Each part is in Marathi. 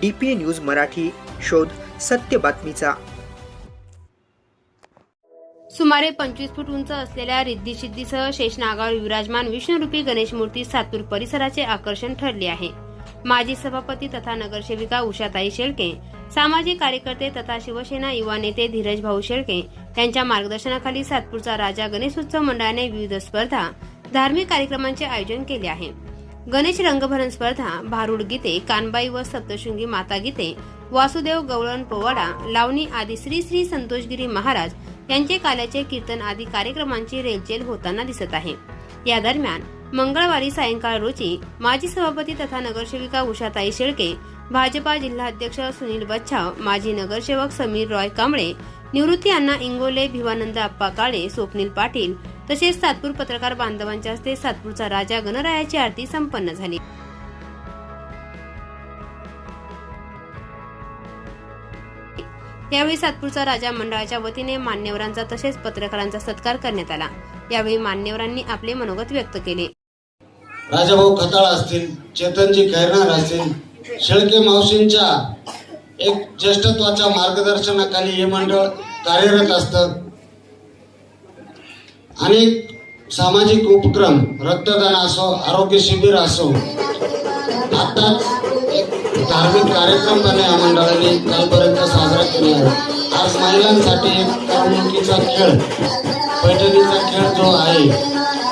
डीपीए न्यूज मराठी शोध सत्य बातमीचा. सुमारे पंचवीस फूट उंच असलेल्या रिद्धी सिद्धीसह शेषनागावर विराजमान विष्णुरूपी गणेश मूर्ती सातपूर परिसराचे आकर्षण ठरली आहे. माजी सभापती तथा नगरसेविका उषाताई शेळके सामाजिक कार्यकर्ते तथा शिवसेना युवा नेते धीरज भाऊ शेळके यांच्या मार्गदर्शनाखाली सातपूरचा राजा गणेशोत्सव मंडळाने विविध स्पर्धा धार्मिक कार्यक्रमांचे आयोजन केले आहे. गणेश रंगभरण स्पर्धा भारुड गीते कानबाई व सप्तशृंगी माता गीते वासुदेव गवळण पोवाडा लावणी आदी श्री श्री संतोषगिरी महाराज यांचे काल्याचे कीर्तन आदी कार्यक्रमांची रेलचेल होताना दिसत आहे. या दरम्यान मंगळवारी सायंकाळ रोजी माजी सभापती तथा नगरसेविका उषाताई शेळके भाजपा जिल्हाध्यक्ष सुनील बच्छाव माजी नगरसेवक समीर रॉय कांबळे निवृत्ती अण्णा इंगोले भिवानंद अप्पा काळे स्वप्नील पाटील तसेच सातपूर पत्रकार बांधवांच्या हस्ते सातपूरचा राजा गणरायाची आरती संपन्न झाली. यावेळी सातपूरचा राजा मंडळाच्या वतीने मान्यवरांचा तसेच पत्रकारांचा सत्कार करण्यात आला. यावेळी मान्यवरांनी आपले मनोगत व्यक्त केले. राजाभाऊ खताळ असतील चेतनजी खैरनार असतील शेळके मावशींच्या एक ज्येष्ठत्वाच्या मार्गदर्शनाखाली हे मंडळ कार्यरत असतं. अनेक सामाजिक उपक्रम रक्तदान असो आरोग्य शिबिर असो. आताच एक धार्मिक कार्यक्रम पण या मंडळाने कालपर्यंत साजरा केला आहे. आज महिलांसाठी एक करमणुकीचा खेळ पैठणीचा खेळ जो आहे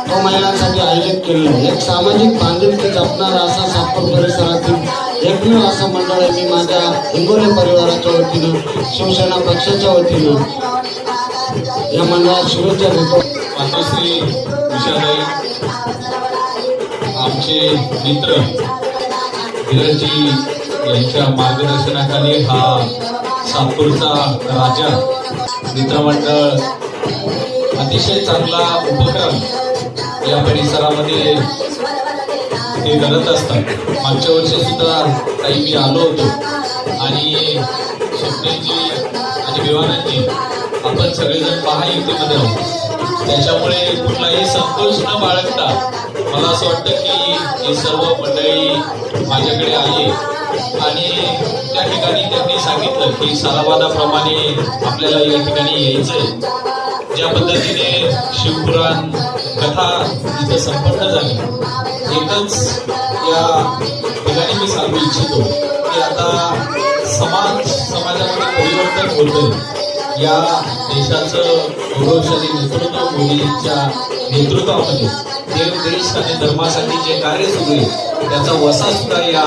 तो महिलांसाठी आयोजित केलेला आहे. एक सामाजिक बांधिलकी जपणारा असा सातपूर परिसरातील एकमेव असं मंडळ आहे. मी माझ्या हिंगोली परिवाराच्या वतीनं शिवसेना पक्षाच्या वतीनं या मंडळात शुभेच्छा देतो. मातोश्री उषाताई आमचे मित्र धीरजी यांच्या मार्गदर्शनाखाली हा सातपूरचा राजा मित्रमंडळ अतिशय चांगला उपक्रम या परिसरामध्ये ते करत असतात. मागच्या वर्षी सुद्धा काही मी आलो होतो आणि स्वप्नेलजी किंवा नाही आपण सगळेजण महायुतीमध्ये आहोत. त्याच्यामुळे कुठलाही संतोष न बाळगता मला असं वाटतं की ही सर्व मंडळी माझ्याकडे आली आणि त्या ठिकाणी त्यांनी सांगितलं की सालाबादाप्रमाणे आपल्याला या ठिकाणी यायचंय. ज्या पद्धतीने शिवपुराण कथा इथं संपन्न झाली. एकच या ठिकाणी मी सांगू इच्छितो की आता समाज समाजामध्ये परिवर्तन होतंय या देशाचं गौरवशाली नेतृत्व मोदींच्या नेतृत्वामध्ये देव देश आणि धर्मासाठी जे कार्य सुरू आहे त्याचा वसा सुद्धा या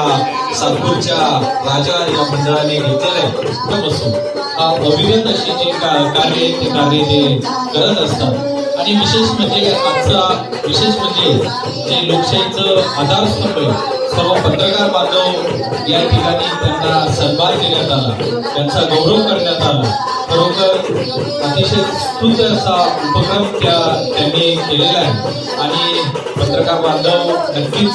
सातपूरच्या राजा या मंडळाने घेतलेला आहे. बसून अभिनंद असे जे कार्य ते कार्य ते करत असतात. आणि विशेष म्हणजे आजचा विशेष म्हणजे जे लोकशाहीचं आधारस्तंभ आहे सर्व पत्रकार बांधव या ठिकाणी त्यांना सन्मान देण्यात आला त्यांचा गौरव करण्यात आला. खरोखर अतिशय स्तुत असा उपक्रम त्या त्यांनी केलेला आहे. आणि पत्रकार बांधव नक्कीच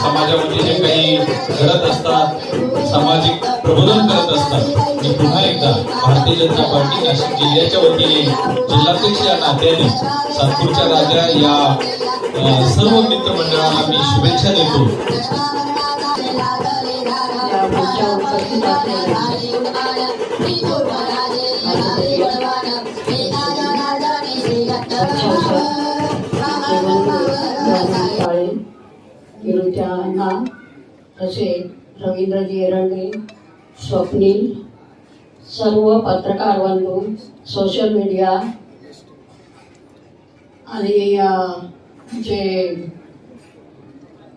समाजामध्ये जे काही घडत असतात सामाजिक प्रबोधन करत असतात मी पुन्हा एकदा भारतीय जनता पार्टी नाशिक जिल्ह्याच्या वतीने जिल्हाध्यक्ष या नात्याने सातपूरच्या राजा या सर्व मित्रमंडळाला मी शुभेच्छा देतो या पुढच्या उपस्थित असलेल्या काळे विरुद्ध अण्णा तसेच रवींद्रजी एरंडे स्वप्नील सर्व पत्रकार बंधू सोशल मीडिया आणि जे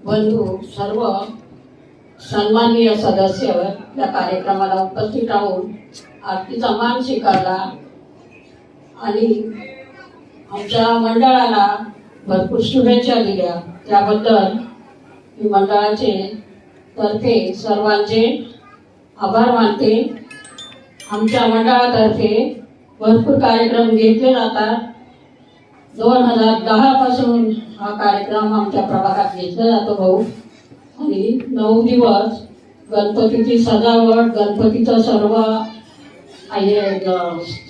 बंधू सर्व सन्माननीय सदस्य या कार्यक्रमाला उपस्थित राहून आरतीचा मान स्वीकारला आणि आमच्या मंडळाला भरपूर शुभेच्छा दिल्या. त्याबद्दल मी मंडळाचे तर्फे सर्वांचे आभार मानते. आमच्या मंडळातर्फे भरपूर कार्यक्रम घेतले जातात. दोन हजार दहा पासून हा कार्यक्रम आमच्या प्रभागात घेतला जातो भाऊ. आणि नऊ दिवस गणपतीची सजावट गणपतीचं सर्व आहे,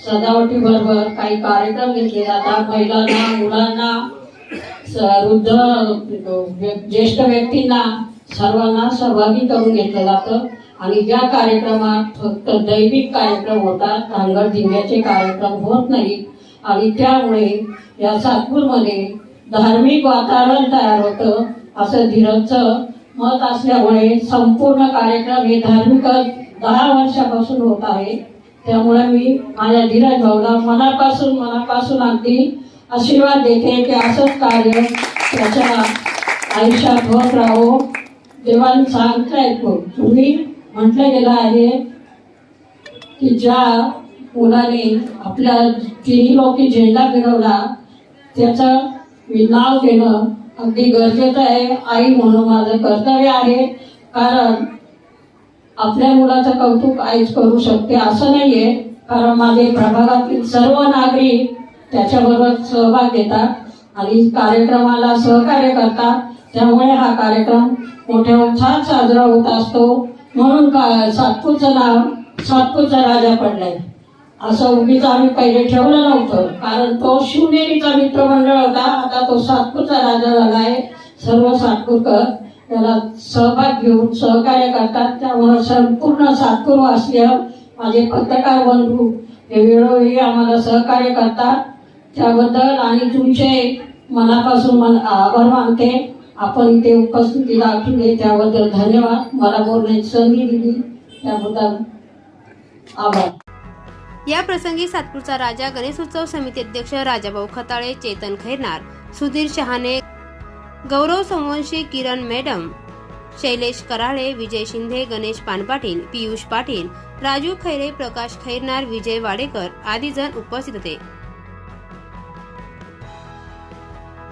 सजावटीबरोबर काही कार्यक्रम घेतले जातात. महिलांना मुलांना वृद्ध ज्येष्ठ व्यक्तींना सर्वांना सहभागी करून घेतलं जातं. आणि ज्या कार्यक्रमात फक्त दैविक कार्यक्रम होतात धांगड जिल्ह्याचे कार्यक्रम होत नाहीत आणि त्यामुळे या सातपूरमध्ये धार्मिक वातावरण तयार होतं असं धीरजचं मत असल्यामुळे संपूर्ण कार्यक्रम हे धार्मिक दहा वर्षापासून होत आहे. त्यामुळे मी माझ्या धीरज भाऊला मनापासून मनापासून अगदी आशीर्वाद देते की असंच कार्य त्याच्या आयुष्यात होत राहो. देवाने सांगतायत तुम्ही म्हटलं गेलं आहे की ज्या मुलाने आपल्या तिन्ही लोकी झेंडा फिरवला त्याचं मी नाव घेणं अगदी गरजेचं आहे आई म्हणून माझं कर्तव्य आहे. कारण आपल्या मुलाचं कौतुक आईच करू शकते असं नाही आहे कारण माझे प्रभागातील सर्व नागरिक त्याच्याबरोबर सहभाग घेतात आणि कार्यक्रमाला सहकार्य करतात. त्यामुळे हा कार्यक्रम मोठ्या उत्साहात साजरा होत असतो. म्हणून का सातपूरचं नाव सातपूरचा राजा पडलाय. असं उगीच आम्ही पहिले ठेवलं नव्हतं. कारण तो शिवनेरीचा मित्रमंडळ होता. आता तो सातपूरचा राजा झाला आहे. सर्व सातपूरकर त्याला सहभाग घेऊन सहकार्य करतात. त्यामुळं संपूर्ण सातपूर वासीय माझे पत्रकार बंधू हे वेळोवेळी आम्हाला सहकार्य करतात. त्याबद्दल आणि तुमचे मनापासून मन आभार मानते. आपण इथे उपस्थिती दाखवली त्याबद्दल धन्यवाद. मला बोलण्याची संधी दिली. त्याबद्दल आभार. या प्रसंगी सातपूरचा राजा गणेशोत्सव समिती अध्यक्ष राजाभाऊ खताळे चेतन खैरनार सुधीर शहाणे गौरव सोमवंशी किरण मॅडम शैलेश कराळे विजय शिंदे गणेश पानपाटील पियुष पाटील राजू खैरे प्रकाश खैरनार विजय वाडेकर आदी जण उपस्थित होते.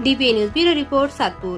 DPA news bureau report Satpur.